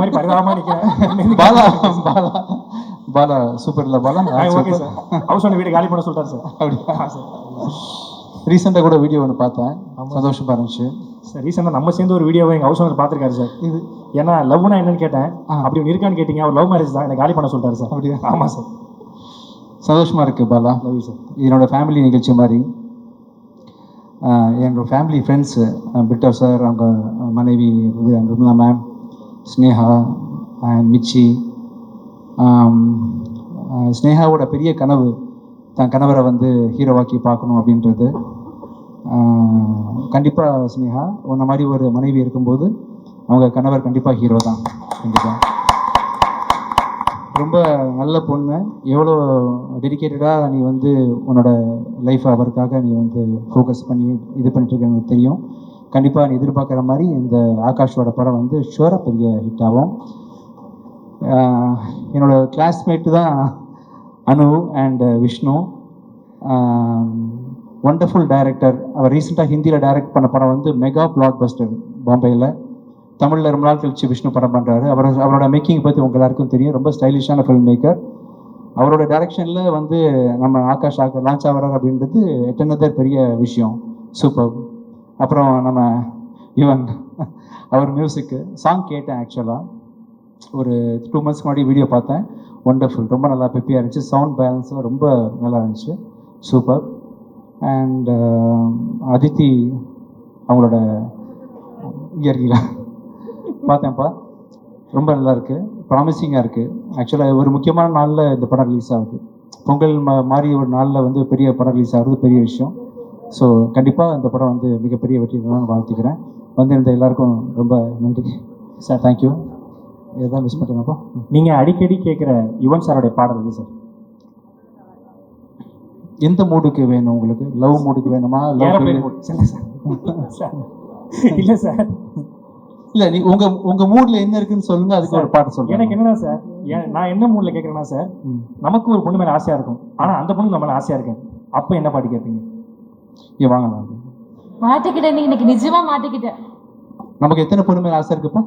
மாதிரி பரிதாபமா நிக்கிறேன். பாலா பாலா பாலா சூப்பர்ல Bala. Okay sir house owner வீடு காலி பண்ண சொல்லிட்டாரு சார் அப்படியா? ரீசெண்டாக கூட வீடியோ ஒன்று பார்த்தேன். சந்தோஷமா இருந்துச்சு. சார் ரீசெண்டாக நம்ம சேர்ந்து ஒரு வீடியோவை எங்கள் ஹவுஸ் ஓனர் பார்த்துருக்காரு சார் இது? ஏன்னா லவ்னா என்னன்னு கேட்டேன். அப்படி ஒன்று இருக்கான்னு கேட்டீங்க. அவர் லவ் மேரேஜ் தான். எனக்கு காலி பண்ண சொல்லிட்டாரு சார் அப்படியா? ஆமாம் சார் சந்தோஷமா இருக்கு பாலா. லவ் சார் என்னோட ஃபேமிலி நிகழ்ச்சி மாதிரி. என்னோட ஃபேமிலி ஃப்ரெண்ட்ஸு பிட்டர் சார் அவங்க மனைவி மேம் ஸ்னேகா அண்ட் மிச்சி ஸ்னேகாவோட பெரிய கனவு தன் கணவரை வந்து ஹீரோவாக்கி பார்க்கணும் அப்படின்றது. கண்டிப்பாக ஸ்னேகா உன்ன மாதிரி ஒரு மனைவி இருக்கும்போது அவங்க கணவர் கண்டிப்பாக ஹீரோ தான். கண்டிப்பாக ரொம்ப நல்ல பொண்ணு. எவ்வளோ டெடிக்கேட்டடாக நீ வந்து உன்னோட லைஃப் அவருக்காக நீ வந்து ஃபோக்கஸ் பண்ணி இது பண்ணிட்டு எனக்கு தெரியும். கண்டிப்பாக நீ எதிர்பார்க்குற மாதிரி இந்த ஆகாஷோட படம் வந்து ஷோராக பெரிய ஹிட் ஆகும் என்னோடய கிளாஸ்மேட்டு தான் Anu and Vishnu. Wonderful director அவர் ரீசெண்டாக ஹிந்தியில் டைரக்ட் பண்ண படம் வந்து மெகா பிளாக் பஸ்டர் பாம்பேயில் தமிழில் ரொம்ப நாள் கழிச்சு விஷ்ணு படம் பண்ணுறாரு அவர் அவரோட மேக்கிங் பற்றி உங்கள் எல்லாருக்கும் தெரியும். ரொம்ப ஸ்டைலிஷான ஃபில்ம் மேக்கர் அவரோட டைரக்ஷனில் வந்து நம்ம ஆகாஷ் ஆக லான்ச் ஆகிறார் அப்படின்றது எட்டனதர் பெரிய விஷயம். சூப்பர் அப்புறம் நம்ம யுவன் அவர் மியூசிக்கு சாங் கேட்டேன் ஆக்சுவலாக ஒரு டூ மந்த்ஸ் முன்னாடி வீடியோ பார்த்தேன். ஒண்டர்ஃபுல் ரொம்ப நல்லா பெப்பியாக இருந்துச்சு. சவுண்ட் பேலன்ஸ்லாம் ரொம்ப நல்லா இருந்துச்சு. சூப்பர் அண்ட் அதித்தி அவங்களோட இயற்கையில் பார்த்தேன்ப்பா. ரொம்ப நல்லா இருக்குது ப்ராமிசிங்காக இருக்குது ஆக்சுவலாக ஒரு முக்கியமான நாளில் இந்த படம் ரிலீஸ் ஆகுது. பொங்கல் மா மாதிரி ஒரு நாளில் வந்து பெரிய படம் ரிலீஸ் ஆகுறது பெரிய விஷயம். ஸோ கண்டிப்பாக இந்த படம் வந்து மிகப்பெரிய வெற்றி நான் வாழ்த்துக்கிறேன். வந்து இந்த எல்லாருக்கும் ரொம்ப நன்றி. சார் தேங்க்யூ எதாவது மிஸ் பண்ணுறேங்கப்பா நீங்கள் அடிக்கடி கேட்குற யுவன் சாரோடைய பாடல் இது சார் எந்த மூடுக்கு வேணும் உங்களுக்கு? லவ் மூடுக்கு வேணுமா? லவ். இல்ல சார். இல்ல சார் இல்லை நீ உங்கள் உங்கள் மூடில் என்ன இருக்குன்னு சொல்லுங்க அதுக்கு ஒரு பாட்டு சொல்லுங்க. எனக்கு என்னன்னா சார் நான் என்ன மூட்ல கேட்குறேன்னா சார். நமக்கு ஒரு பொண்ணு மேல ஆசையா இருக்கும். ஆனா அந்த பொண்ணு நம்ம மேல ஆசையா இருக்கு அப்ப என்ன பாட்டு கேட்பீங்க? இங்கே வாங்கலாம் மாட்டிக்கிட்டேன் நீ இன்னைக்கு நிஜமா மாட்டிக்கிட்டேன் நமக்கு எத்தனை பொண்ணு மேலே ஆசை இருக்குப்பா?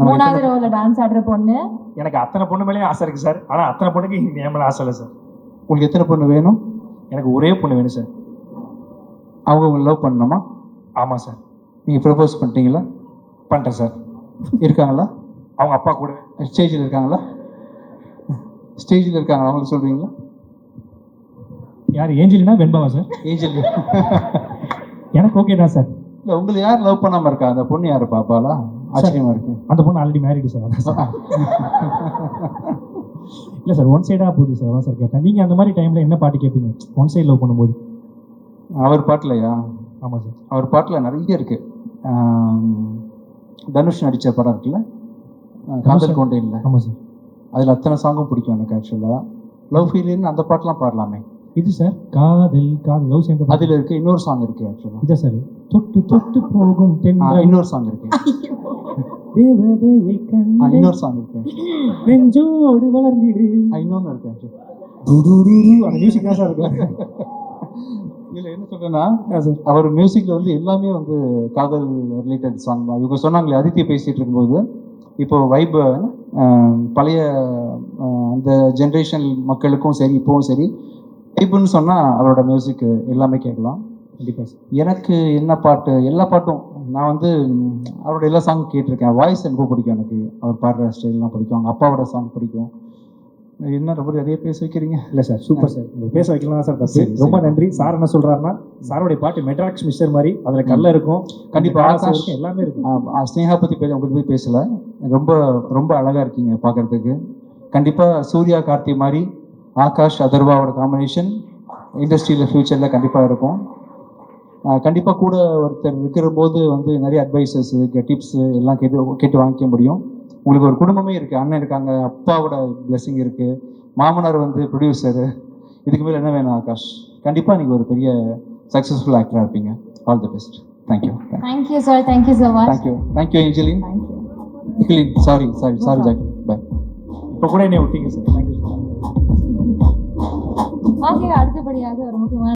மூணாவது ரோல டான்ஸ் ஆடுற பொண்ணு. எனக்கு அத்தனை பொண்ணு மேலேயும் ஆசை இருக்கு சார் ஆனா அத்தனை பொண்ணுக்கு என் மேல ஆசை இல்லை சார் உங்களுக்கு எத்தனை பொண்ணு வேணும்? எனக்கு ஒரே பொண்ணு வேணும் சார் அவங்க உங்களை லவ் பண்ணணுமா? ஆமா சார் நீங்கள் ப்ரப்போஸ் பண்ணிட்டீங்களா? பண்ணிட்டேன் சார் இருக்காங்களா? அவங்க அப்பா கூட ஸ்டேஜில் இருக்காங்களா? ஸ்டேஜில் இருக்காங்களா? அவங்களுக்கு சொல்கிறீங்களா யார்? ஏஞ்சலினா வெண்பாவா சார் ஏஞ்சல். எனக்கு ஓகே தான் சார் இல்லை உங்களை யார் லவ் பண்ணாமல் இருக்கா? அந்த பொண்ணு யார்? பாப்பாளா ஆச்சரியமா இருக்கு. அந்த பொண்ணு ஆல்ரெடி மேரிடு சார் இல்ல சார் ஒன் சைடா போகுது சார் அதான் சார் கேட்டேன். நீங்க அந்த மாதிரி டைம்ல என்ன பாட்டு கேட்பீங்க ஒன் சைடு லவ் பண்ணும்போது. அவர் பாட்டிலையா? ஆமா சார் அவர் பாட்டில் நிறைய இருக்கு. ஆம், தனுஷ் நடித்த படம் இருக்குல்ல? காதல் கொண்டே இல்லை ஆமா சார் அதில் அத்தனை சாங்கும் பிடிக்கும் எனக்கு ஆக்சுவலாக லவ் ஃபீலின்னு அந்த பாட்டெலாம் பாடலாமே. இது சார் காதல் காதல் லவ் சேர்ந்த. அதில் இருக்கு இன்னொரு சாங் இருக்கு ஆக்சுவலாக இதா சார் தொட்டு தொட்டு போகும் தென்றல். இன்னொரு சாங் இருக்கு. தேவதையை கண்டு இன்னொரு சாங் இருக்கு. நெஞ்சோடு வளர்ந்திடு. ஆ, இன்னொன்னு இருக்கு. துதுதுது. அந்த மியூசிக் தான் சார் இருக்கு. இதுல என்ன சொல்றேன்னா அவர் மியூசிக்ல வந்து எல்லாமே வந்து காதல் ரிலேட்டட் சாங் தான். இவங்க சொன்னாங்களே அதித்தி பேசிட்டு இருக்கும்போது இப்போ வைப் பழைய அந்த ஜென்ரேஷன் மக்களுக்கும் சரி இப்போவும் சரி வைப்புன்னு சொன்னா அவரோட மியூசிக் எல்லாமே கேட்கலாம். கண்டிப்பா சார் எனக்கு என்ன பாட்டு எல்லா பாட்டும் நான் வந்து அவரோட எல்லா சாங் கேட்டிருக்கேன். வாய்ஸ் ரொம்ப பிடிக்கும் எனக்கு. அவர் பாடுற ஸ்டைல்லாம் பிடிக்கும். அவங்க அப்பாவோட சாங் பிடிக்கும். என்ன ரொம்ப நிறைய பேச வைக்கிறீங்க? இல்ல சார் சூப்பர் சார். பேச வைக்கலாம் சார் தப்பு. ரொம்ப நன்றி. சார் என்ன சொல்றாருன்னா சாரோடைய பாட்டு மெட்ராக்ஸ் மிஸ்டர் மாதிரி அதுல கல்ல இருக்கும். கண்டிப்பா, கண்டிப்பா. ஆகாஷ். இருக்கும் எல்லாமே இருக்கும். ஸ்னேகா பற்றி பேச உங்களுக்கு போய் பேசல. ரொம்ப ரொம்ப அழகாக இருக்கீங்க பார்க்கறதுக்கு கண்டிப்பாக சூர்யா கார்த்தி மாதிரி ஆகாஷ் அதர்வாவோட காம்பினேஷன் இண்டஸ்ட்ரியில் ஃப்யூச்சரில் கண்டிப்பாக இருக்கும். கண்டிப்பாக கூட ஒருத்தர் இருக்கிற போது வந்து நிறைய அட்வைசஸ் டிப்ஸ் எல்லாம் கேட்டு கேட்டு வாங்கிக்க முடியும். உங்களுக்கு ஒரு குடும்பமே இருக்குது அண்ணன் இருக்காங்க அப்பாவோட blessing இருக்குது மாமனார் வந்து ப்ரொடியூசரு இதுக்கு மேலே என்ன வேணும் ஆகாஷ்? கண்டிப்பாக நீங்கள் ஒரு பெரிய சக்ஸஸ்ஃபுல் ஆக்டராக இருப்பீங்க. All the best thank you thank you sir thank you so much thank you thank you Angeline நிக்கிலின் sorry sorry sorry Jackie bye இப்போ கூட என்னை விட்டீங்க சார் தேங்க்யூ ஓகே அடுத்தபடியாக ஒரு முக்கியமான